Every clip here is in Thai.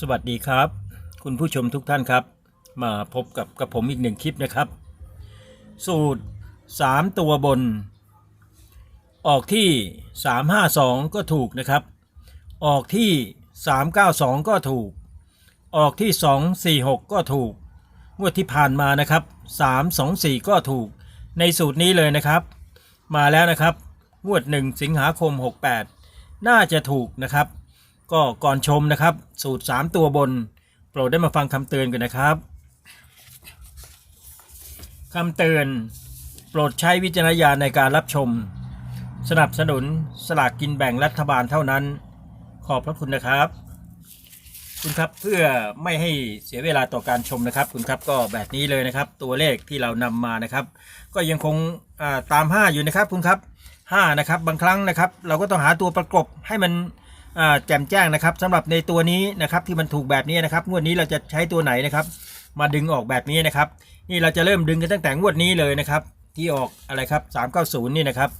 สวัสดีครับ คุณผู้ชมทุกท่านครับ มาพบกับกับผมอีกหนึ่งคลิปนะครับ สูตร 3 ตัวบน ออกที่ 352 ก็ถูกนะครับ ออกที่ 392 ก็ถูก ออกที่ 246 ก็ถูกงวดที่ผ่านมานะครับ 324 ก็ถูก ในสูตรนี้เลยนะครับ มาแล้วนะครับงวด 1 สิงหาคม 68 น่าจะถูกนะครับ ก็ก่อนชมนะครับ สูตร 3 ตัวบน โปรดได้มาฟังคำเตือนกันนะครับคำเตือนโปรดใช้วิจารณญาณในการรับชม สนับสนุนสลากกินแบ่งรัฐบาลเท่านั้น ขอบพระคุณนะครับ คุณครับเพื่อไม่ให้เสียเวลาต่อการชมนะครับ คุณครับก็แบบนี้เลยนะครับ ตัวเลขที่เรานำมานะครับ ก็ยังคงอ่าตาม 5 อยู่นะครับคุณครับ5นะครับบางครั้งนะครับ เราก็ต้องหาตัวประกบให้มัน แจ่มแจ้งนะครับสำหรับในตัวนี้นะครับที่มันถูกแบบนี้นะครับงวดนี้เราจะใช้ตัวไหนนะครับ มาดึงออกแบบนี้นะครับ นี่เราจะเริ่มดึงกันตั้งแต่งวดนี้เลยนะครับ ที่ออกอะไรครับ390 นี่นะครับ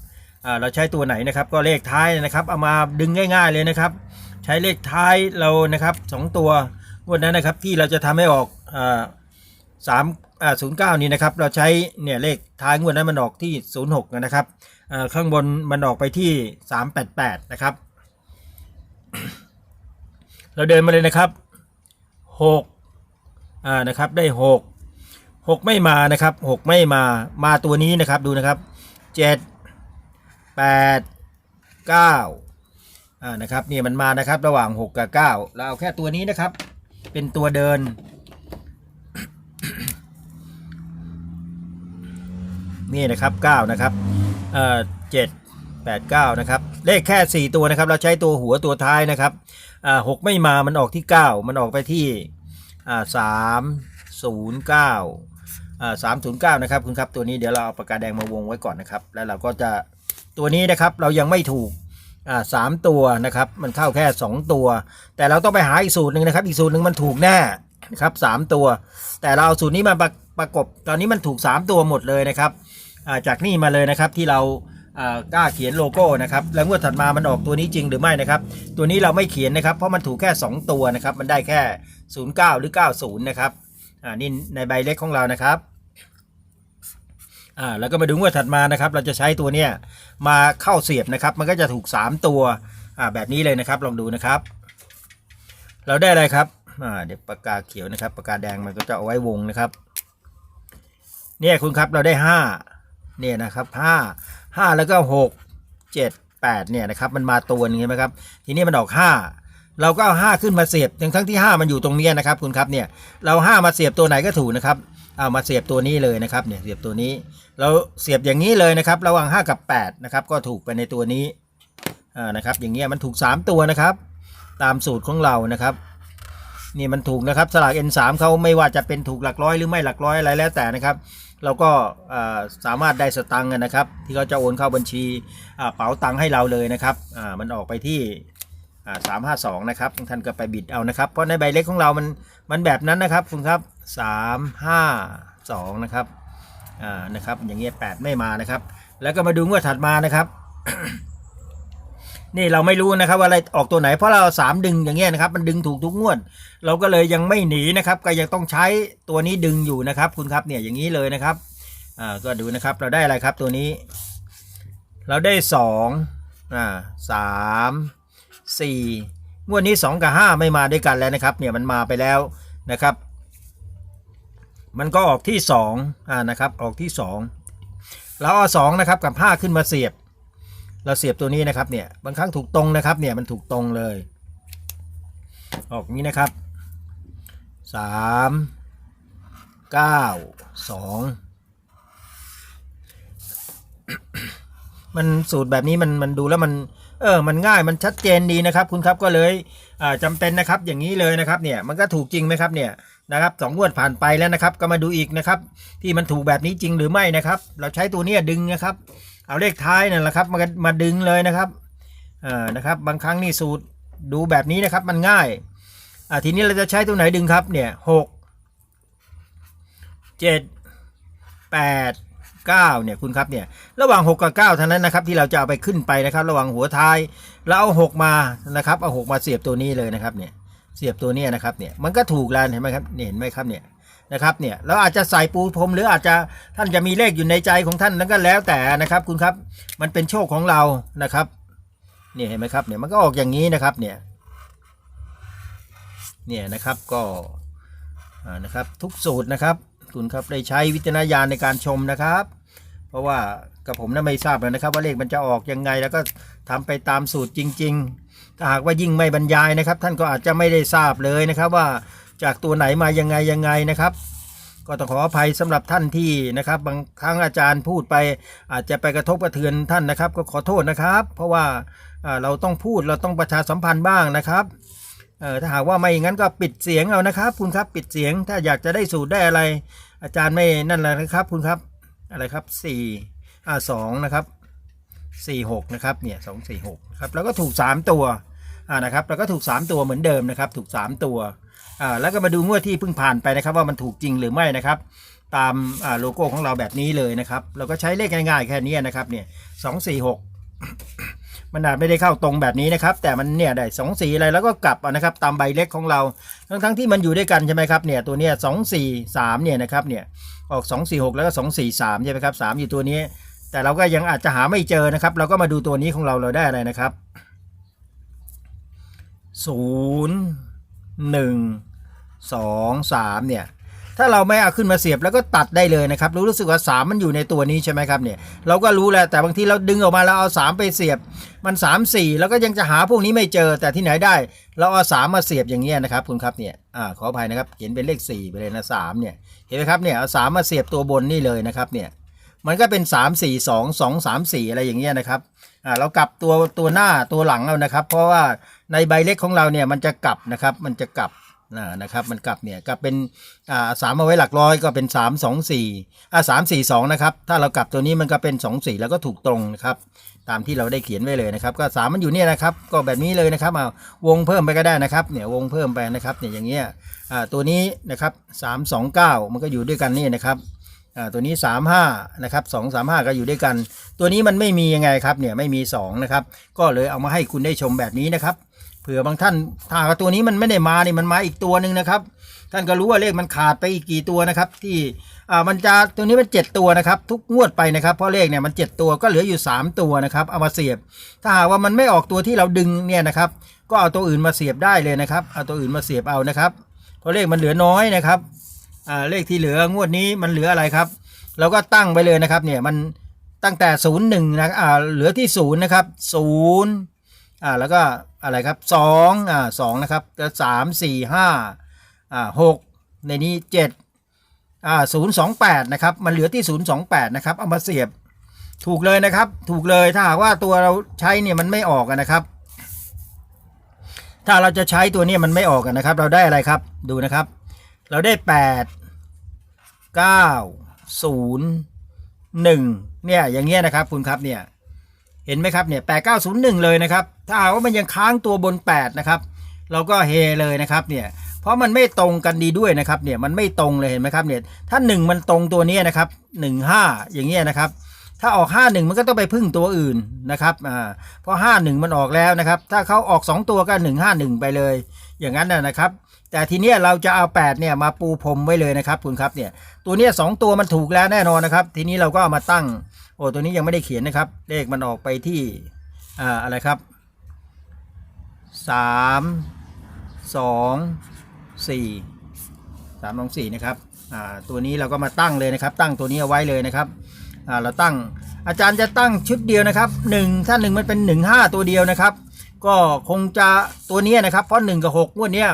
เราใช้ตัวไหนนะครับก็เลขท้ายนะครับ เอามาดึงง่ายๆเลยนะครับ ใช้เลขท้ายเรานะครับสองตัวงวดนั้นนะครับที่เราจะทำให้ออกสามศูนย์เก้านี่นะครับเราใช้เนี่ยเลขท้ายงวดนั้นมันออกที่ 06 นะครับข้างบนมันออกไปที่ 388 นะครับ เราเดินมาเลยนะครับหกอ่านะครับได้หกหกไม่มานะครับหกไม่มามาตัวนี้นะครับดูนะครับเจ็ดแปดเก้าอ่านะครับนี่มันมานะครับระหว่างหกกับเก้าเราเอาแค่ตัวนี้นะครับ เป็นตัวเดิน นี่นะครับเก้านะครับเอ่อเจ็ด แปดเก้านะครับ เลขแค่สี่ตัวนะครับ เราใช้ตัวหัวตัวท้ายนะครับอ่าหกไม่มา มันออกที่ 9 มันออกไปที่อ่าสามศูนย์เก้าอ่าสามศูนย์เก้านะครับคุณครับ ตัวนี้เดี๋ยวเราเอาปากกาแดงมาวงไว้ก่อนนะครับ แล้วเราก็จะตัวนี้นะครับเรายังไม่ถูกอ่าสามตัวนะครับ มันเข้าแค่ 2 ตัว แต่เราต้องไปหาอีกสูตรหนึ่งนะครับ อีกสูตรหนึ่งมันถูกแน่นะครับสามตัว แต่เราเอาสูตรนี้มาประประกบ ตอนนี้มันถูก 3 ตัวหมดเลยนะครับอ่าจากนี่มาเลยนะครับที่เรา กล้าเขียนโลโก้นะครับแล้วงวดถัดมามันออกตัวนี้จริงหรือไม่นะครับ ตัวนี้เราไม่เขียนนะครับเพราะมันถูกแค่ 2 ตัวนะครับ มันได้แค่ 09 หรือ 90 นะครับอ่านี่ในใบเล็กของเรานะครับอ่าแล้วก็มาดูงวดถัดมานะครับ เราจะใช้ตัวเนี้ยมาเข้าเสียบนะครับ มันก็จะถูก 3 ตัวอ่าแบบนี้เลยนะครับลองดูนะครับ เราได้อะไรครับอ่าเดี๋ยวปากกาเขียวนะครับปากกาแดงมันก็จะเอาไว้วงนะครับ เนี่ยคุณครับเราได้ห้าเนี่ยนะครับห้า ห้าแล้วก็หกเจ็ดแปดเนี่ยนะครับมันมาตัวนึงใช่ไหมครับทีนี้มันออกห้าเราก็เอาห้าขึ้นมาเสียบทั้งทั้งที่ห้ามันอยู่ตรงเนี้ยนะครับคุณครับเนี่ยเราห้ามาเสียบตัวไหนก็ถูกนะครับเอามาเสียบตัวนี้เลยนะครับเนี่ยเสียบตัวนี้ เราเสียบอย่างนี้เลยนะครับ ระหว่างห้ากับแปดนะครับก็ถูกไปในตัวนี้อ่านะครับอย่างเงี้ยมันถูกสามตัวนะครับ ตามสูตรของเรานะครับ นี่มันถูกนะครับสลาก N3 เขาไม่ว่าจะเป็นถูกหลักร้อยหรือไม่หลักร้อยอะไรแล้วแต่นะครับเราก็สามารถได้สตังค์นะครับ ที่เขาจะโอนเข้าบัญชีเป๋าตังค์ให้เราเลยนะครับมันออกไปที่สามห้าสองนะครับท่านก็ไปบิดเอานะครับ เพราะในใบเล็กของเรามันมันแบบนั้นนะครับคุณครับสามห้าสองนะครับอ่านะครับอย่างเงี้ยแปดไม่มานะครับ แล้วก็มาดูงวดถัดมานะครับ นี่เราไม่รู้นะครับว่าอะไรออกตัวไหนเพราะเราสามดึงอย่างเงี้ยนะครับ มันดึงถูกทุกงวด เราก็เลยยังไม่หนีนะครับ ก็ยังต้องใช้ตัวนี้ดึงอยู่นะครับ คุณครับเนี่ยอย่างนี้เลยนะครับอ่าก็ดูนะครับเราได้อะไรครับตัวนี้ เราได้สองอ่าสามสี่งวดนี้สองกับห้าไม่มาด้วยกันแล้วนะครับ เนี่ยมันมาไปแล้วนะครับ มันก็ออกที่สองอ่านะครับออกที่สองเราเอาสองนะครับกับห้าขึ้นมาเสียบ เราเสียบตัวนี้นะครับเนี่ยบางครั้งถูกตรงนะครับเนี่ยมันถูกตรงเลย ออกนี้นะครับสามเก้าสองมันสูตรแบบนี้มันมันดูแล้วมันเออ มันง่าย มันชัดเจนดีนะครับคุณครับก็เลยอ่าจำเป็นนะครับอย่างนี้เลยนะครับเนี่ยมันก็ถูกจริงไหมครับเนี่ยนะครับสองงวดผ่านไปแล้วนะครับ ก็มาดูอีกนะครับ ที่มันถูกแบบนี้จริงหรือไม่นะครับ เราใช้ตัวเนี้ดึงนะครับ เอาเลขท้ายนั่นแหละครับมามาดึงเลยนะครับเอ่านะครับบางครั้งนี่สูตรดูแบบนี้นะครับมันง่ายอ่าทีนี้เราจะใช้ตัวไหนดึงครับเนี่ยหกเจ็ดแปดเก้าเนี่ยคุณครับเนี่ยระหว่างหกกับเก้าเท่านั้นนะครับที่เราจะเอาไปขึ้นไปนะครับ ระหว่างหัวท้ายแล้วเอาหกมานะครับเอาหกมาเสียบตัวนี้เลยนะครับเนี่ยเสียบตัวนี้นะครับเนี่ยมันก็ถูกแล้วเห็นไหมครับเนี่ยเห็นไหมครับเนี่ย นะครับเนี่ยแล้วอาจจะใส่ปูพรมหรืออาจจะท่านจะมีเลขอยู่ในใจของท่านนั้นก็แล้วแต่นะครับ คุณครับมันเป็นโชคของเรานะครับเนี่ยเห็นไหมครับเนี่ยมันก็ออกอย่างนี้นะครับเนี่ยเนี่ยนะครับก็นะครับทุกสูตรนะครับคุณครับได้ใช้วิจารณญาณในการชมนะครับ เพราะว่ากับผมนั้นไม่ทราบเลยนะครับ ว่าเลขมันจะออกยังไงแล้วก็ทำไปตามสูตรจริง ๆ ถ้าหากว่ายิ่งไม่บรรยายนะครับ ท่านก็อาจจะไม่ได้ทราบเลยนะครับว่า จากตัวไหนมายังไงยังไงนะครับ ก็ต้องขออภัยสำหรับท่านที่นะครับ บางครั้งอาจารย์พูดไป อาจจะไปกระทบกระเทือนท่านนะครับ ก็ขอโทษนะครับ เพราะว่าเราต้องพูดเราต้องประชาสัมพันธ์บ้างนะครับเออถ้าหากว่าไม่อย่างนั้นก็ปิดเสียงเอานะครับ คุณครับปิดเสียงถ้าอยากจะได้สูตรได้อะไร อาจารย์ไม่นั่นแหละนะครับ คุณครับอะไรครับสี่อ่าสองนะครับสี่หกนะครับเนี่ยสองสี่หกครับแล้วก็ถูกสามตัวอ่านะครับแล้วก็ถูกสามตัวเหมือนเดิมนะครับ ถูกสามตัว แล้วก็มาดูงวดที่เพิ่งผ่านไปนะครับ ว่ามันถูกจริงหรือไม่นะครับ ตามโลโก้ของเราแบบนี้เลยนะครับ เราก็ใช้เลขง่ายๆแค่นี้นะครับเนี่ยสองสี่หกมันอาจไม่ได้เข้าตรงแบบนี้นะครับ แต่มันเนี่ยได้สองสีอะไรแล้วก็กลับนะครับ ตามใบเล็กของเรา ทั้งทั้งๆที่มันอยู่ด้วยกันใช่ไหมครับเนี่ยตัวเนี้ยสองสี่สามเนี่ยนะครับเนี่ยออกสองสี่หกแล้วก็สองสี่สามใช่ไหมครับสามอยู่ตัวนี้ แต่เราก็ยังอาจจะหาไม่เจอนะครับ เราก็มาดูตัวนี้ของเราเราได้อะไรนะครับศูนย์ หนึ่งสองสามเนี่ยถ้าเราไม่เอาขึ้นมาเสียบแล้วก็ตัดได้เลยนะครับรู้รู้สึกว่า 3 มันอยู่ในตัวนี้ใช่ไหมครับเนี่ยเราก็รู้แหล้วแต่บางทีเราดึงออกมาแล้วเอา 3 ไปเสียบมัน 3 4 แล้วก็ยังจะหาพวกนี้ไม่เจอแต่ที่ไหนได้ เราเอา 3 มาเสียบอย่างเงี้ยนะครับคุณครับเนี่ยอ่าขออภัยนะครับเขียนเป็นเลข 4 ไปเลยนะ3เนี่ยเห็นไหมครับเนี่ยเอา 3 มาเสียบตัวบนนี่เลยนะครับเนี่ยมันก็เป็น 3 4 2 2 3 4 อะไรอย่างเงี้ยนะครับ อ่าเรากลับตัวตัวหน้าตัวหลังเอานะครับ เพราะว่าในใบเล็กของเราเนี่ยมันจะกลับนะครับ มันจะกลับนะครับมันกลับเนี่ยกลับเป็นอ่าสามเอาไว้หลักร้อยก็เป็นสามสองสี่อ่าสามสี่สองนะครับถ้าเรากลับตัวนี้มันก็เป็นสองสี่แล้วก็ถูกตรงนะครับตามที่เราได้เขียนไว้เลยนะครับ ก็สามมันอยู่เนี่ยนะครับ ก็แบบนี้เลยนะครับเอาวงเพิ่มไปก็ได้นะครับเนี่ยวงเพิ่มไปนะครับเนี่ยอย่างเงี้ยอ่าตัวนี้นะครับสามสองเก้ามันก็อยู่ด้วยกันนี่นะครับ อ่าตัวนี้สามห้านะครับสองสามห้าก็อยู่ด้วยกัน ตัวนี้มันไม่มียังไงครับเนี่ยไม่มีสองนะครับก็เลยเอามาให้คุณได้ชมแบบนี้นะครับเผื่อบางท่านถ้าตัวนี้มันไม่ได้มานี่มันมาอีกตัวหนึ่งนะครับ ท่านก็รู้ว่าเลขมันขาดไปอีกกี่ตัวนะครับ ที่อ่ามันจะตัวนี้มันเจ็ดตัวนะครับ ทุกงวดไปนะครับเพราะเลขเนี่ยมันเจ็ดตัวก็เหลืออยู่สามตัวนะครับเอามาเสียบ ถ้าหากว่ามันไม่ออกตัวที่เราดึงเนี่ยนะครับ ก็เอาตัวอื่นมาเสียบได้เลยนะครับเอาตัวอื่นมาเสียบเอานะครับเพราะเลขมันเหลือน้อยนะครับ อ่าเลขที่เหลืองวดนี้มันเหลืออะไรครับเราก็ตั้งไปเลยนะครับเนี่ยมันตั้งแต่ศูนย์หนึ่งนะอ่าเหลือที่ศูนย์นะครับศูนย์อ่าแล้วก็อะไรครับสองอ่าสองนะครับก็สามสี่ห้าอ่าหกในนี้เจ็ดอ่าศูนย์สองแปดนะครับมันเหลือที่ศูนย์สองแปดนะครับเอามาเสียบถูกเลยนะครับ ถูกเลยถ้าหากว่าตัวเราใช้เนี่ยมันไม่ออกนะครับ ถ้าเราจะใช้ตัวนี้มันไม่ออกนะครับ เราได้อะไรครับดูนะครับ เราได้แปดเก้าศูนย์หนึ่งเนี่ยอย่างเงี้ยนะครับคุณครับเนี่ยเห็นไหมครับเนี่ยแปดเก้าศูนย์หนึ่งเลยนะครับ ถ้าหากว่ามันยังค้างตัวบนแปดนะครับ เราก็เฮเลยนะครับเนี่ยเพราะมันไม่ตรงกันดีด้วยนะครับเนี่ยมันไม่ตรงเลยเห็นไหมครับเนี่ยถ้าหนึ่งมันตรงตัวนี้นะครับหนึ่งห้าอย่างเงี้ยนะครับถ้าออกห้าหนึ่งมันก็ต้องไปพึ่งตัวอื่นนะครับอ่าเพราะห้าหนึ่งมันออกแล้วนะครับ ถ้าเขาออกสองตัวก็หนึ่งห้าหนึ่งไปเลย อย่างนั้นนะนะครับ แต่ทีเนี้ยเราจะเอาแปดเนี่ยมาปูพรมไว้เลยนะครับคุณครับเนี่ยตัวเนี้ยสองตัวมันถูกแล้วแน่นอนนะครับ ทีนี้เราก็เอามาตั้ง โอ้ตัวนี้ยังไม่ได้เขียนนะครับ เลขมันออกไปที่อ่าอะไรครับสามสองสี่สามสองสี่นะครับอ่าตัวนี้เราก็มาตั้งเลยนะครับ ตั้งตัวนี้เอาไว้เลยนะครับอ่าเราตั้งอาจารย์จะตั้งชุดเดียวนะครับหนึ่งถ้าหนึ่งมันเป็นหนึ่งห้าตัวเดียวนะครับ ก็คงจะตัวนี้นะครับ เพราะหนึ่งกับหกงวดนี้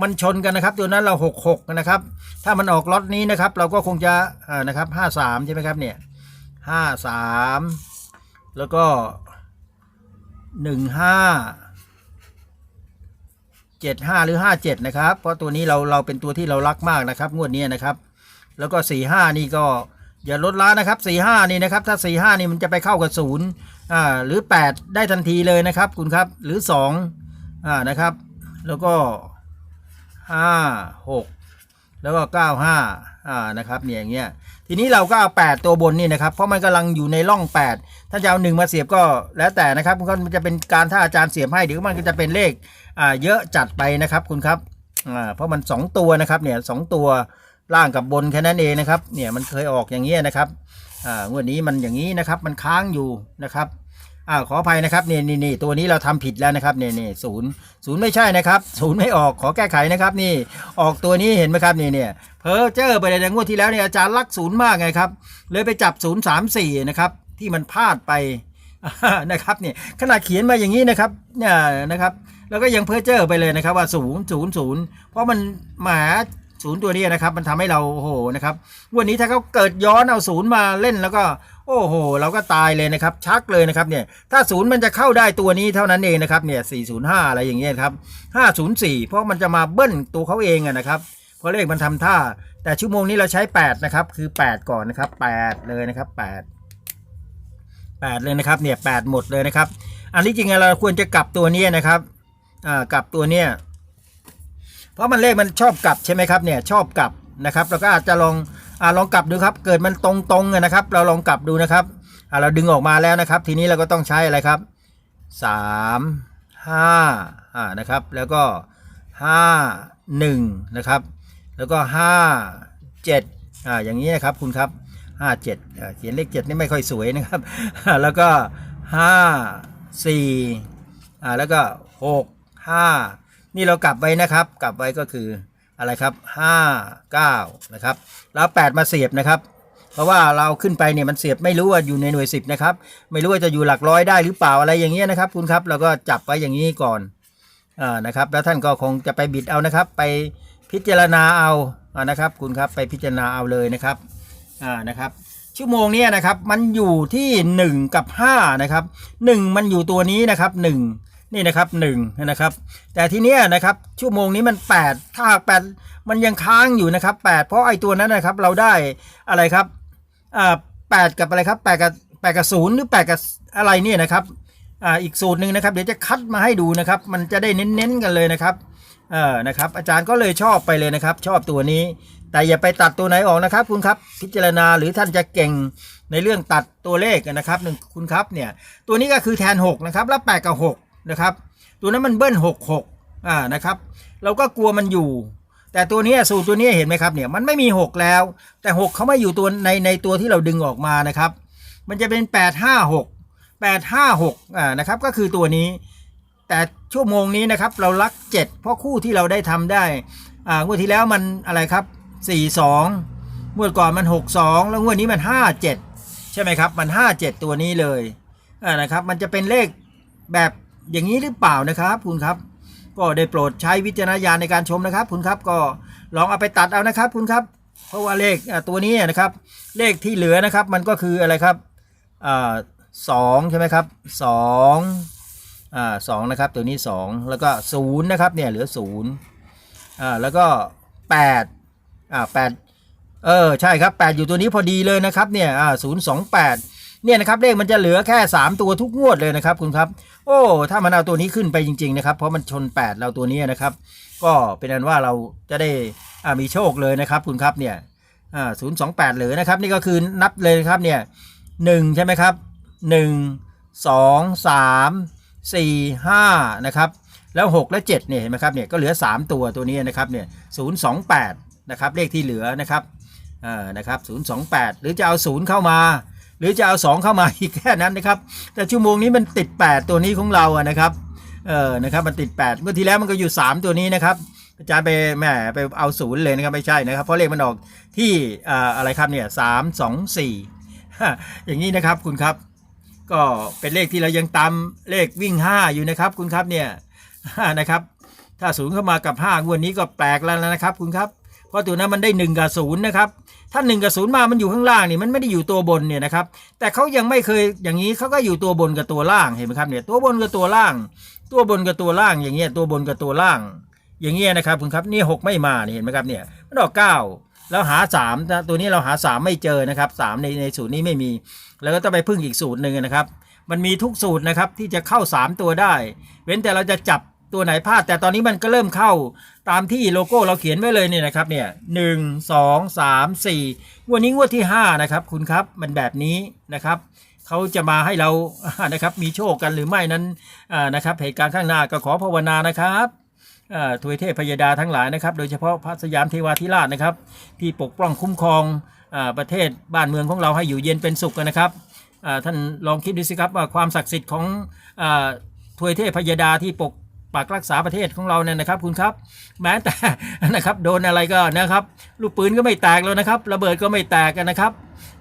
มันชนกันนะครับ ตัวนั้นเราหกหกนะครับ ถ้ามันออกล็อตนี้นะครับ เราก็คงจะนะครับห้าสามใช่ไหมครับเนี่ยห้าสามแล้วก็หนึ่งห้าเจ็ดห้าหรือห้าเจ็ดนะครับ เพราะตัวนี้เราเราเป็นตัวที่เรารักมากนะครับ งวดนี้นะครับ แล้วก็สี่ห้านี่ก็ อย่าลดละนะครับสี่ห้านี่นะครับ ถ้าสี่ห้านี่มันจะไปเข้ากับศูนย์อ่าหรือแปดได้ทันทีเลยนะครับ คุณครับหรือสองอ่านะครับ แล้วก็ห้าหกแล้วก็เก้าห้าอ่านะครับเนี่ยอย่างเงี้ยทีนี้เราก็เอาแปดตัวบนนี่นะครับ เพราะมันกำลังอยู่ในร่องแปดถ้าจะเอาหนึ่งมาเสียบก็แล้วแต่นะครับมันจะเป็นการถ้าอาจารย์เสียบให้เดี๋ยวมันก็จะเป็นเลขอ่าเยอะจัดไปนะครับคุณครับอ่าเพราะมันสองตัวนะครับเนี่ยสองตัว ล่างกับบนแค่นั้นเองนะครับ เนี่ยมันเคยออกอย่างเงี้ยนะครับอ่างวดนี้มันอย่างนี้นะครับ มันค้างอยู่นะครับอ่าขออภัยนะครับนี่นี่นี่ตัวนี้เราทำผิดแล้วนะครับนี่นี่ศูนย์ศูนย์ไม่ใช่นะครับศูนย์ไม่ออกขอแก้ไขนะครับนี่ออกตัวนี้เห็นไหมครับนี่เนี่ยเพอเจอไปในงวดที่แล้วเนี่ยอาจารย์รักศูนย์มากไงครับเลยไปจับศูนย์สามสี่นะครับที่มันพลาดไปนะครับเนี่ยขนาดเขียนมาอย่างนี้นะครับเนี่ยนะครับ แล้วก็ยังเพ้อเจ้อไปเลยนะครับว่าศูนย์ศูนย์ศูนย์เพราะมันหมา ศูนย์ตัวนี้นะครับ มันทำให้เราโอ้โหนะครับวันนี้ถ้าเขาเกิดย้อนเอาศูนย์มาเล่นแล้วก็ โอ้โห เราก็ตายเลยนะครับ ชักเลยนะครับเนี่ยถ้าศูนย์มันจะเข้าได้ตัวนี้เท่านั้นเองนะครับเนี่ย405อะไรอย่างเงี้ยครับ504เพราะมันจะมาเบิ้ลตัวเขาเองอะนะครับเพราะเลขมันทำท่า แต่ชั่วโมงนี้เราใช้8นะครับคือ8ก่อนนะครับ8เลยนะครับ8 8เลยนะครับเนี่ย8หมดเลยนะครับ อันนี้จริงๆเราควรจะกลับตัวนี้นะครับอ่ากลับตัวเนี้ย เพราะมันเลขมันชอบกลับใช่ไหมครับเนี่ยชอบกลับนะครับเราก็อาจจะลองอลองกลับดูครับ เกิดมันตรงๆนะครับ เราลองกลับดูนะครับเราดึงออกมาแล้วนะครับ ทีนี้เราก็ต้องใช้อะไรครับสามห้าอ่านะครับ แล้วก็ห้าหนึ่งนะครับ แล้วก็ห้าเจ็ดอ่าอย่างนี้นะครับคุณครับห้าเจ็ดเขียนเลขเจ็ดนี่ไม่ค่อยสวยนะครับ แล้วก็ห้าสี่อ่าแล้วก็หกห้า นี่เรากลับไว้นะครับ กลับไว้ก็คืออะไรครับห้าเก้านะครับ แล้วแปดมาเสียบนะครับ เพราะว่าเราขึ้นไปเนี่ยมันเสียบไม่รู้ว่าอยู่ในหน่วยสิบนะครับ ไม่รู้ว่าจะอยู่หลักร้อยได้หรือเปล่าอะไรอย่างเงี้ยนะครับ คุณครับเราก็จับไว้อย่างนี้ก่อนอ่านะครับ แล้วท่านก็คงจะไปบิดเอานะครับ ไปพิจารณาเอาอ่านะครับ คุณครับไปพิจารณาเอาเลยนะครับอ่านะครับชั่วโมงเนี้นะครับมันอยู่ที่ 1 กับ 5 นะครับ 1 มันอยู่ตัวนี้นะครับ 1 นี่นะครับ1นนะครับ แต่ทีเนี้ยนะครับชั่วโมงนี้มัน 8 ถ้าแปดมันยังค้างอยู่นะครับ 8 เพราะไอ้ตัวนั้นนะครับเราได้อะไรครับอ่าแปดกับอะไรครับแปดกับแปดกับศูนย์หรือแปดกับอะไรเนี่ยนะครับอ่าอีกสูตรหนึ่งนะครับเดี๋ยวจะคัดมาให้ดูนะครับ มันจะได้เน้นๆกันเลยนะครับเออนะครับอาจารย์ก็เลยชอบไปเลยนะครับ ชอบตัวนี้ แต่อย่าไปตัดตัวไหนออกนะครับ คุณครับพิจารณาหรือท่านจะเก่งในเรื่องตัดตัวเลขนะครับหนึ่งคุณครับเนี่ยตัวนี้ก็คือแทน 6 นะครับ แล้ว8กับ6 นะครับ ตัวนั้นมันเบิ้ล6 6อ่านะครับ เราก็กลัวมันอยู่ แต่ตัวนี้สูตรตัวนี้เห็นไหมครับเนี่ยมันไม่มี 6 แล้ว แต่ 6เขาไม่อยู่ตัวในในตัวที่เราดึงออกมานะครับ มันจะเป็น 8 5 6 8 5 6อ่านะครับก็คือตัวนี้ แต่ชั่วโมงนี้นะครับเราลัก 7 เพราะคู่ที่เราได้ทำได้อ่างวดที่แล้วมันอะไรครับ 4 2งวดก่อนมัน 6 2 แล้วงวดนี้มัน 5 7 ใช่ไหมครับมัน 5 7 ตัวนี้เลยอ่านะครับมันจะเป็นเลขแบบ อย่างนี้หรือเปล่านะครับคุณครับ ก็ได้โปรดใช้วิจารณญาณในการชมนะครับ คุณครับก็ลองเอาไปตัดเอานะครับ คุณครับ เพราะว่าเลขตัวนี้นะครับ เลขที่เหลือนะครับ มันก็คืออะไรครับอสองใช่ไหมครับสองอ่าสองนะครับ ตัวนี้สองแล้วก็ศูนย์นะครับเนี่ยเหลือศูนย์อ่าแล้วก็แปดอ่าแปดเออใช่ครับแปดอยู่ตัวนี้พอดีเลยนะครับเนี่ยอ่าศูนย์สองแปด เนี่ยนะครับเลขมันจะเหลือแค่ 3 ตัวทุกงวดเลยนะครับคุณครับ โอ้ ถ้ามันเอาตัวนี้ขึ้นไปจริง ๆ นะครับ เพราะมันชน 8 เราตัวนี้นะครับ ก็เป็นอันว่าเราจะได้อ่ามีโชคเลยนะครับคุณครับเนี่ยอ่าศูนย์สองแปดเหลือนะครับ นี่ก็คือนับเลยครับเนี่ยหนึ่งใช่ไหมครับหนึ่งสองสามสี่ห้านะครับแล้ว 6 และ 7เนี่ยเห็นไหมครับเนี่ยก็เหลือ 3 ตัวตัวนี้นะครับเนี่ยศูนย์สองแปดนะครับเลขที่เหลือนะครับอ่านะครับศูนย์สองแปดหรือจะเอาศูนย์เข้ามา หรือจะเอา 2 เข้ามาอีกแค่นั้นนะครับ แต่ชั่วโมงนี้มันติด 8 ตัวนี้ของเราอะนะครับเออนะครับมันติด 8 เมื่อที่แล้วมันก็อยู่ 3 ตัวนี้นะครับอาจารย์ไปแหมไปเอาศูนย์เลยนะครับไม่ใช่นะครับ เพราะเลขมันออกที่อ่าอะไรครับเนี่ยสามสองสี่อย่างนี้นะครับคุณครับ ก็เป็นเลขที่เรายังตามเลขวิ่ง 5 อยู่นะครับ คุณครับเนี่ยนะครับถ้าศูนย์เข้ามากับ5งวดนี้ก็แปลกแล้วนะครับ คุณครับ เพราะตัวนั้นมันได้ 1 กับศูนย์นะครับ ถ้า1กับศูนย์มามันอยู่ข้างล่างนี่มันไม่ได้อยู่ตัวบนเนี่ยนะครับ แต่เขายังไม่เคยอย่างนี้เขาก็อยู่ตัวบนกับตัวล่างเห็นไหมครับเนี่ยตัวบนกับตัวล่าง ตัวบนกับตัวล่างอย่างเงี้ยตัวบนกับตัวล่าง อย่างเงี้ยนะครับคุณครับนี่หกไม่มานี่เห็นไหมครับเนี่ยมันออกเก้าแล้วหาสามนะตัวนี้เราหาสามไม่เจอนะครับสามในในสูตรนี้ไม่มี แล้วก็ต้องไปพึ่งอีกสูตรหนึ่งนะครับ มันมีทุกสูตรนะครับที่จะเข้าสามตัวได้ เว้นแต่เราจะจับ ตัวไหนพลาด แต่ตอนนี้มันก็เริ่มเข้าตามที่โลโก้เราเขียนไว้เลยเนี่ยนะครับเนี่ยหนึ่งสองสามสี่งวันนี้งวดที่ห้านะครับคุณครับมันแบบนี้นะครับเขาจะมาให้เรานะครับมีโชคกันหรือไม่นั้นนะครับเหตุการณ์ข้างหน้าก็ขอภาวนานะครับทวยเทพพยดาทั้งหลายนะครับ โดยเฉพาะพระสยามเทวาธิราชนะครับ ที่ปกป้องคุ้มครองอประเทศบ้านเมืองของเราให้อยู่เย็นเป็นสุขกันนะครับท่านลองคิดดูสิครับว่าความศักดิ์สิทธิ์ของอทวยเทพพยดาที่ปก ปักรักษาประเทศของเราเนี่ยนะครับ คุณครับ แม้แต่นะครับโดนอะไรก็นะครับ ลูกปืนก็ไม่แตกแล้วนะครับ ระเบิดก็ไม่แตกกันนะครับ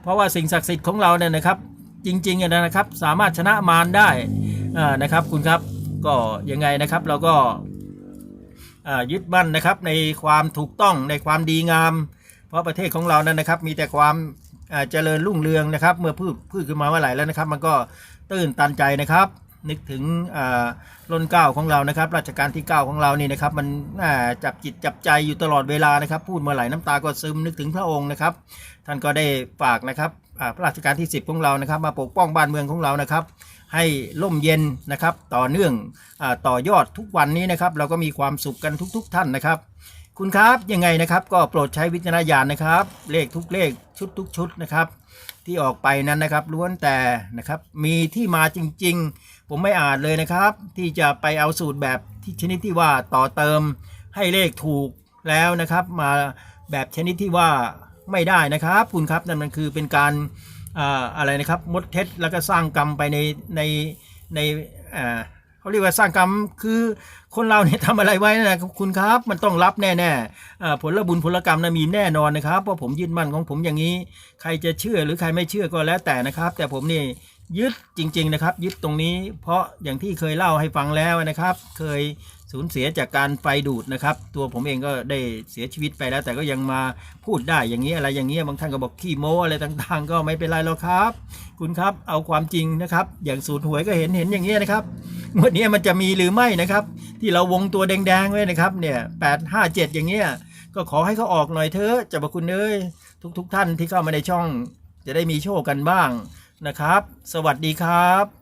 เพราะว่าสิ่งศักดิ์สิทธิ์ของเราเนี่ยนะครับ จริงๆอะนะครับ สามารถชนะมารได้นะครับ คุณครับก็ยังไงนะครับเราก็ยึดมั่นนะครับในความถูกต้องในความดีงาม เพราะประเทศของเรานั้นนะครับ มีแต่ความเจริญรุ่งเรืองนะครับ เมื่อพืชพืชขึ้นมาเมื่อไหร่แล้วนะครับ มันก็ตื้นตันใจนะครับ นึกถึงอ่ารุ่นเก้าของเรานะครับรัชกาลที่ 9 ของเรานี่นะครับมันจับจิตจับใจอยู่ตลอดเวลานะครับ พูดเมื่อไหร่น้ำตาก็ซึมนึกถึงพระองค์นะครับ ท่านก็ได้ฝากนะครับพระราชการที่ 10 ของเรานะครับ มาปกป้องบ้านเมืองของเรานะครับ ให้ร่มเย็นนะครับ ต่อเนื่องอต่อยอดทุกวันนี้นะครับ เราก็มีความสุขกันทุก ๆ ท่านนะครับ คุณครับยังไงนะครับก็โปรดใช้วิจารณญาณนะครับ เลขทุกเลขชุดทุกชุดนะครับ ที่ออกไปนั้นนะครับล้วนแต่นะครับมีที่มาจริง ๆ ผมไม่อ่านเลยนะครับ ที่จะไปเอาสูตรแบบที่ชนิดที่ว่าต่อเติมให้เลขถูกแล้วนะครับ มาแบบชนิดที่ว่าไม่ได้นะครับ คุณครับนั่นมันคือเป็นการอะไรนะครับมดเท็จแล้วก็สร้างกรรมไปในในในเขาเรียกว่าสร้างกรรมคือ คนเราเนี่ยทำอะไรไว้นะครับคุณครับ มันต้องรับแน่ๆอ่ผลบุญผลกรรมนะมีแน่นอนนะครับเพราะผมยึดมั่นของผมอย่างนี้ ใครจะเชื่อหรือใครไม่เชื่อก็แล้วแต่นะครับ แต่ผมนี่ ยึดจริงๆนะครับ ยึดตรงนี้ เพราะอย่างที่เคยเล่าให้ฟังแล้วนะครับ เคยสูญเสียจากการไฟดูดนะครับ ตัวผมเองก็ได้เสียชีวิตไปแล้ว แต่ก็ยังมาพูดได้อย่างนี้อะไรอย่างนี้บางท่านก็บอกขี้โม้อะไรต่างๆ ก็ไม่เป็นไรหรอกครับ คุณครับเอาความจริงนะครับ อย่างสูตรหวยก็เห็นเห็นอย่างนี้นะครับวดนี้มันจะมีหรือไม่นะครับ ที่เราวงตัวแดงๆไว้นะครับเนี่ยแปดห้าเจ็ดอย่างเงี้ยก็ขอให้เขาออกหน่อยเถอะจ้าพระคุณเอ้ยทุกๆท่านที่เข้ามาในช่องจะได้มีโชคกันบ้าง นะครับ สวัสดีครับ